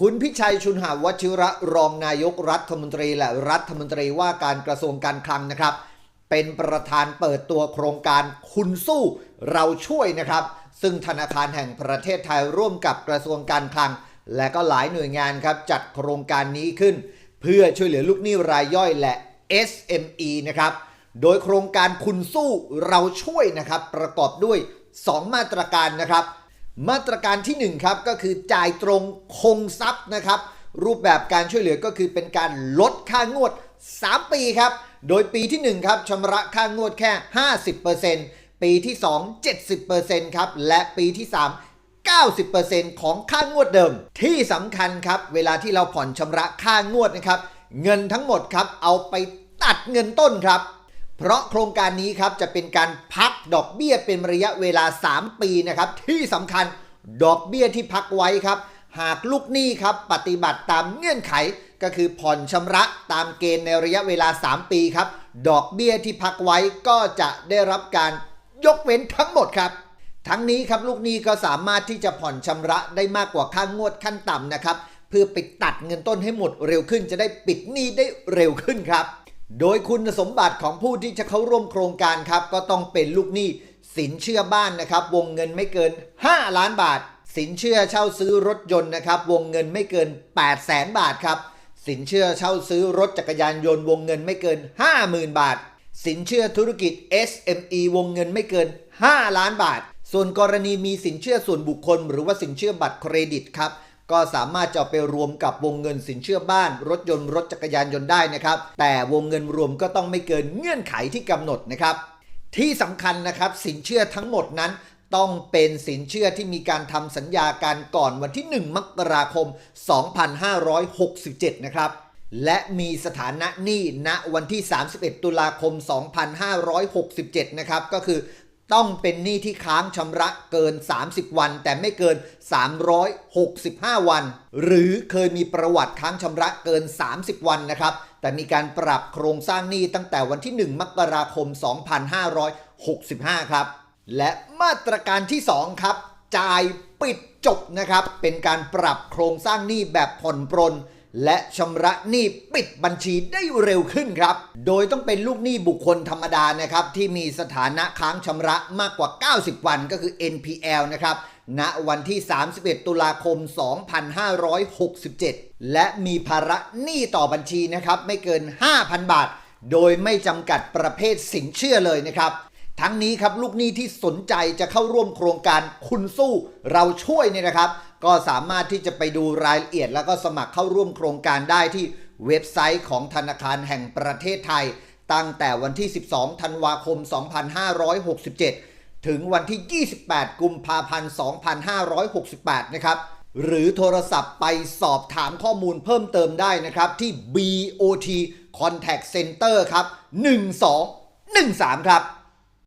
คุณพิชัยชุนหาวชิระรองนายกรัฐมนตรีและรัฐมนตรีว่าการกระทรวงการคลังนะครับ เป็นประธานเปิดตัวโครงการคุณสู้เราช่วยนะครับ ซึ่งธนาคารแห่งประเทศไทยร่วมกับกระทรวงการคลัง และก็หลายหน่วยงานครับจัดโครงการนี้ขึ้น เพื่อช่วยเหลือลูกหนี้รายย่อยและ SME นะครับ โดยโครงการคุณสู้เราช่วยนะครับ ประกอบด้วย 2 มาตรการนะครับ มาตรการที่ 1 ครับ ก็คือจ่ายตรงคงทรัพย์นะครับ รูปแบบการช่วยเหลือก็คือเป็นการลดค่างวด 3 ปีครับ โดยปีที่ 1 ครับชำระค่างวดแค่ 50%ปีที่ 2 70%ครับและปีที่ 3 90%ของค่างวดเดิม ที่สำคัญครับ เวลาที่เราผ่อนชำระค่างวดนะครับ เงินทั้งหมดครับ เอาไปตัดเงินต้นครับ เพราะโครงการนี้ครับจะเป็นการพักดอกเบี้ยเป็นระยะเวลา 3 ปีนะครับ ที่สำคัญดอกเบี้ยที่พักไว้ครับ หากลูกหนี้ครับปฏิบัติตามเงื่อนไขก็คือผ่อนชำระตามเกณฑ์ในระยะเวลา 3 ปีครับ ดอกเบี้ยที่พักไว้ก็จะได้รับการยกเว้นทั้งหมดครับ ทั้งนี้ครับลูกหนี้ก็สามารถที่จะผ่อนชำระได้มากกว่าค่างวดขั้นต่ำนะครับ เพื่อไปตัดเงินต้นให้หมดเร็วขึ้นจะได้ปิดหนี้ได้เร็วขึ้นครับ โดยคุณสมบัติของผู้ที่จะเข้าร่วมโครงการครับ ก็ต้องเป็นลูกหนี้สินเชื่อบ้านนะครับ วงเงินไม่เกิน 5 ล้านบาท สินเชื่อเช่าซื้อรถยนต์นะครับ วงเงินไม่เกิน 8 0 0แสนบาทครับ สินเชื่อเช่าซื้อรถจักรยานยนต์วงเงินไม่เกิน 50,000 บาท สินเชื่อธุรกิจ SME วงเงินไม่เกิน 5 ล้านบาท ส่วนกรณีมีสินเชื่อส่วนบุคคล หรือว่าสินเชื่อบัตรเครดิตครับ ก็สามารถจะไปรวมกับวงเงินสินเชื่อบ้าน รถยนต์รถจักรยานยนต์ได้นะครับ แต่วงเงินรวมก็ต้องไม่เกินเงื่อนไขที่กำหนดนะครับ ที่สำคัญนะครับสินเชื่อทั้งหมดนั้นต้องเป็นสินเชื่อที่มีการทำสัญญาการก่อนวันที่ 1 มกราคม 2567 นะครับ และมีสถานะหนี้ณวันที่ 31 ตุลาคม 2567 นะครับ ก็คือ ต้องเป็นหนี้ที่ค้างชำระเกิน 30 วัน แต่ไม่เกิน 365 วัน หรือเคยมีประวัติค้างชำระเกิน 30 วันนะครับ แต่มีการปรับโครงสร้างหนี้ตั้งแต่วันที่ 1 มกราคม 2565 ครับ และมาตรการที่ 2 ครับ จ่ายปิดจบนะครับ เป็นการปรับโครงสร้างหนี้แบบผ่อนปรน และชำระหนี้ปิดบัญชีได้เร็วขึ้นครับ โดยต้องเป็นลูกหนี้บุคคลธรรมดานะครับ ที่มีสถานะค้างชำระมากกว่า 90 วันก็คือ NPL นะครับณวันที่ 31 ตุลาคม 2567 และมีภาระหนี้ต่อบัญชีนะครับไม่เกิน 5,000 บาท โดยไม่จำกัดประเภทสินเชื่อเลยนะครับ ทั้งนี้ครับลูกหนี้ที่สนใจจะเข้าร่วมโครงการคุณสู้เราช่วยเนี่ยนะครับ ก็สามารถที่จะไปดูรายละเอียด แล้วก็สมัครเข้าร่วมโครงการได้ที่เว็บไซต์ของธนาคารแห่งประเทศไทย ตั้งแต่วันที่ 12 ธันวาคม 2567 ถึงวันที่ 28 กุมภาพันธ์ 2568 นะครับ หรือโทรศัพท์ไปสอบถามข้อมูลเพิ่มเติมได้นะครับ ที่ BOT Contact Center ครับ 1213 ครับ